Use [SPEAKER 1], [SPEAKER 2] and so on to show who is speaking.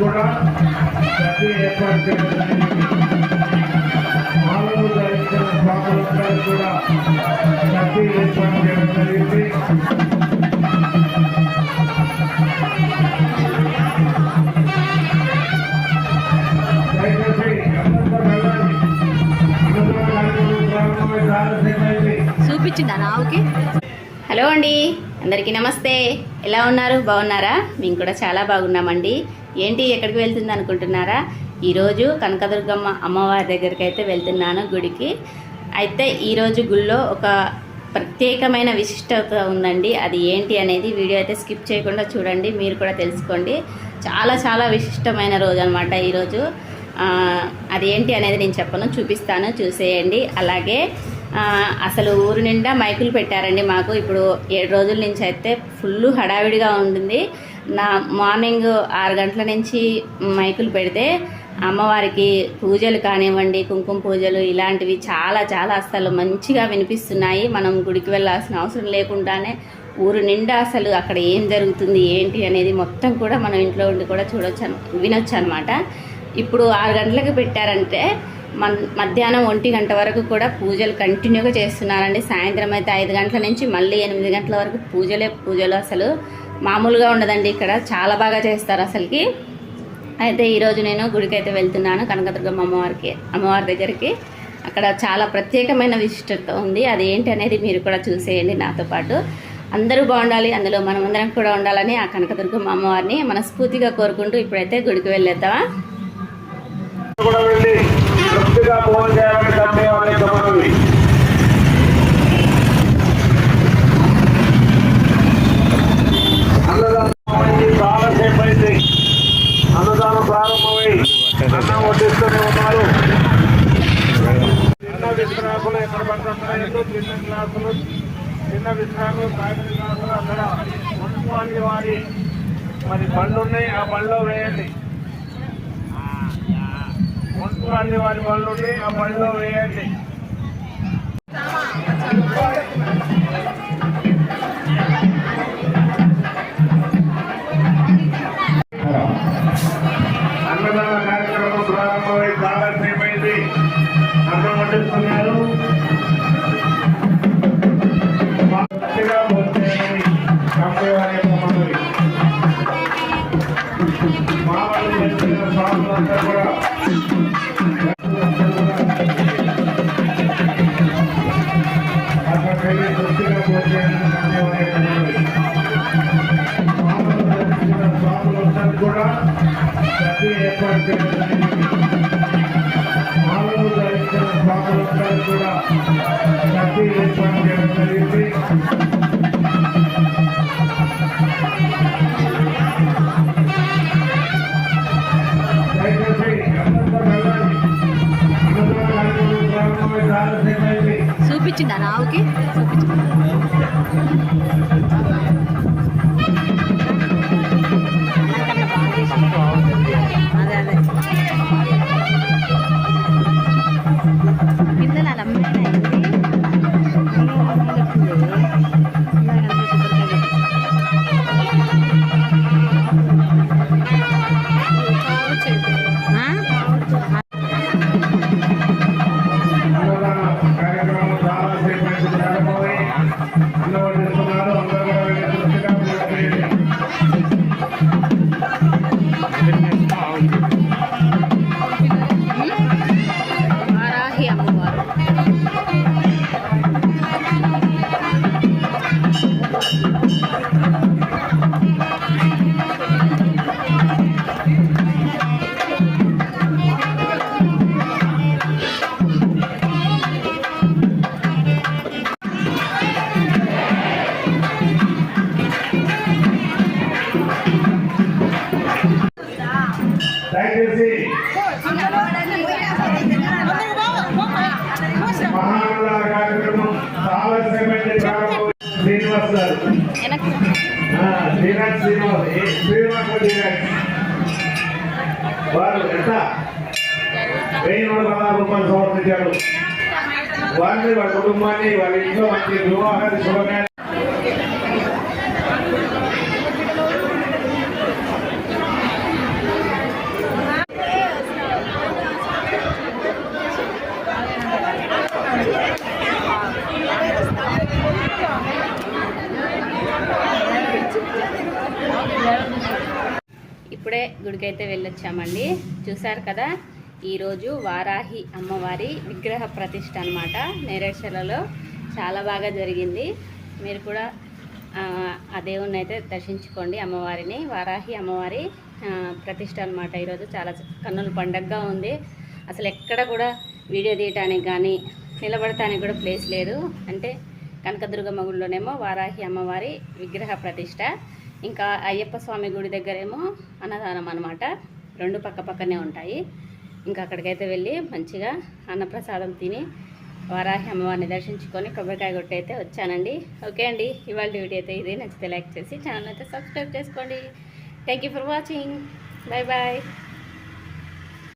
[SPEAKER 1] కూడా ప్రతి ఏర్పాటు చేయడం మాలలు ధరించిన స్వాములందరూ కూడా ప్రతి ఏర్పాటు చేయడం
[SPEAKER 2] చూపించిందా నావుకి? హలో అండి అందరికీ నమస్తే. ఎలా ఉన్నారు? బాగున్నారా? మేము కూడా చాలా బాగున్నామండి. ఏంటి ఎక్కడికి వెళ్తుంది అనుకుంటున్నారా? ఈరోజు కనకదుర్గమ్మ అమ్మవారి దగ్గరికి అయితే వెళ్తున్నాను గుడికి. అయితే ఈరోజు గుళ్ళో ఒక ప్రత్యేకమైన విశిష్టత ఉందండి. అది ఏంటి అనేది వీడియో అయితే స్కిప్ చేయకుండా చూడండి మీరు కూడా తెలుసుకోండి. చాలా చాలా విశిష్టమైన రోజు అనమాట ఈరోజు అది అదేంటి అనేది నేను చెప్పను చూపిస్తాను చూసేయండి. అలాగే అసలు ఊరు నిండా మైకులు పెట్టారండి మాకు. ఇప్పుడు ఏడు రోజుల నుంచి అయితే ఫుల్ హడావిడిగా ఉంటుంది. నా మార్నింగ్ ఆరు గంటల నుంచి మైకులు పెడితే అమ్మవారికి పూజలు కానివ్వండి కుంకుమ పూజలు ఇలాంటివి చాలా చాలా అసలు మంచిగా వినిపిస్తున్నాయి. మనం గుడికి వెళ్ళాల్సిన అవసరం లేకుండానే ఊరు నిండా అసలు అక్కడ ఏం జరుగుతుంది ఏంటి అనేది మొత్తం కూడా మనం ఇంట్లో ఉండి కూడా చూడొచ్చు వినొచ్చు అనమాట ఇప్పుడు ఆరు గంటలకు పెట్టారంటే మధ్యాహ్నం ఒంటి గంట వరకు కూడా పూజలు కంటిన్యూగా చేస్తున్నారండి. సాయంత్రం అయితే ఐదు గంటల నుంచి మళ్ళీ ఎనిమిది గంటల వరకు పూజలే పూజలు అసలు మామూలుగా ఉండదండి ఇక్కడ. చాలా బాగా చేస్తారు అసలుకి. అయితే ఈరోజు నేను గుడికి అయితే వెళ్తున్నాను కనకదుర్గమ్మ అమ్మవారికి అమ్మవారి దగ్గరికి. అక్కడ చాలా ప్రత్యేకమైన విశిష్టత ఉంది. అది ఏంటి అనేది మీరు కూడా చూసేయండి నాతో పాటు. అందరూ బాగుండాలి అందులో మనమందరం కూడా ఉండాలని ఆ కనకదుర్గమ్మ అమ్మవారిని మనస్ఫూర్తిగా కోరుకుంటూ ఇప్పుడైతే గుడికి వెళ్ళేద్దామా?
[SPEAKER 1] కూడా వెళ్ళి చేయాలని తమ్మి అనేక మనవి అన్నదానం చాలాసేపు అయింది అన్నదానం ప్రారంభమై అన్నం వడ్డిస్తూనే ఉన్నారు. చిన్న విశ్రాకులు ఎక్కడ పడుతున్నాయో చిన్న క్లాసులు చిన్న విశ్రాకులు తాగిన క్లాసులు అక్కడ. మున్సిపాలిటీ వారి మరి పళ్ళు ఉన్నాయి ఆ బండ్లో వేయండి. మున్సిపాలిటీ వారి బండ్లు ఆ బండ్లో వేయండి. అన్నదాన కార్యక్రమం ప్రారంభమై చాలా సేపు అయింది. అన్నం వడ్డిస్తున్నారు కూడా ప్రతి ఏర్పాటు చేయడం జరిగింది. మామూలు ధరించిన స్వాములందరూ కూడా ప్రతి ఏర్పాటు చేయడం జరిగింది చూపించిందా నావుకి చూపించిందా కార్యక్రమం
[SPEAKER 2] కావలసినటువంటి శ్రీనివాస్ గారు. శ్రీనాథ్ శ్రీనివాస్ శ్రీనివాస్
[SPEAKER 1] శ్రీనాథ్ వారు ఎంత? వెయ్యి నూట పదహారు రూపాయలు సమర్పించారు. వారిని వారి కుటుంబాన్ని వారి ఇంట్లో మంచి గృహాహార
[SPEAKER 2] శుభకార్య గుడికైతే వెళ్ళొచ్చామండి. చూశారు కదా ఈరోజు వారాహి అమ్మవారి విగ్రహ ప్రతిష్ట అనమాట నేరేడ్చలలో చాలా బాగా జరిగింది. మీరు కూడా ఆ, దేవుణ్ణి అయితే దర్శించుకోండి అమ్మవారిని. వారాహి అమ్మవారి ప్రతిష్ట అనమాట ఈరోజు. చాలా కన్నుల పండగగా ఉంది. అసలు ఎక్కడ కూడా వీడియో తీయటానికి కానీ నిలబడటానికి కూడా ప్లేస్ లేదు. అంటే కనకదుర్గమ్మ గుడిలోనేమో వారాహి అమ్మవారి విగ్రహ ప్రతిష్ట. ఇంకా అయ్యప్ప స్వామి గుడి దగ్గరేమో అన్నదానం అనమాట రెండు పక్క పక్కనే ఉంటాయి. ఇంకా అక్కడికైతే వెళ్ళి మంచిగా అన్నప్రసాదం తిని వారాహి అమ్మవారిని దర్శించుకొని కొబ్బరికాయ కొట్టి అయితే వచ్చానండి. ఓకే అండి ఇవాళ వీడియో అయితే ఇది. నచ్చితే లైక్ చేసి ఛానల్ అయితే సబ్స్క్రైబ్ చేసుకోండి. Thank you for watching bye bye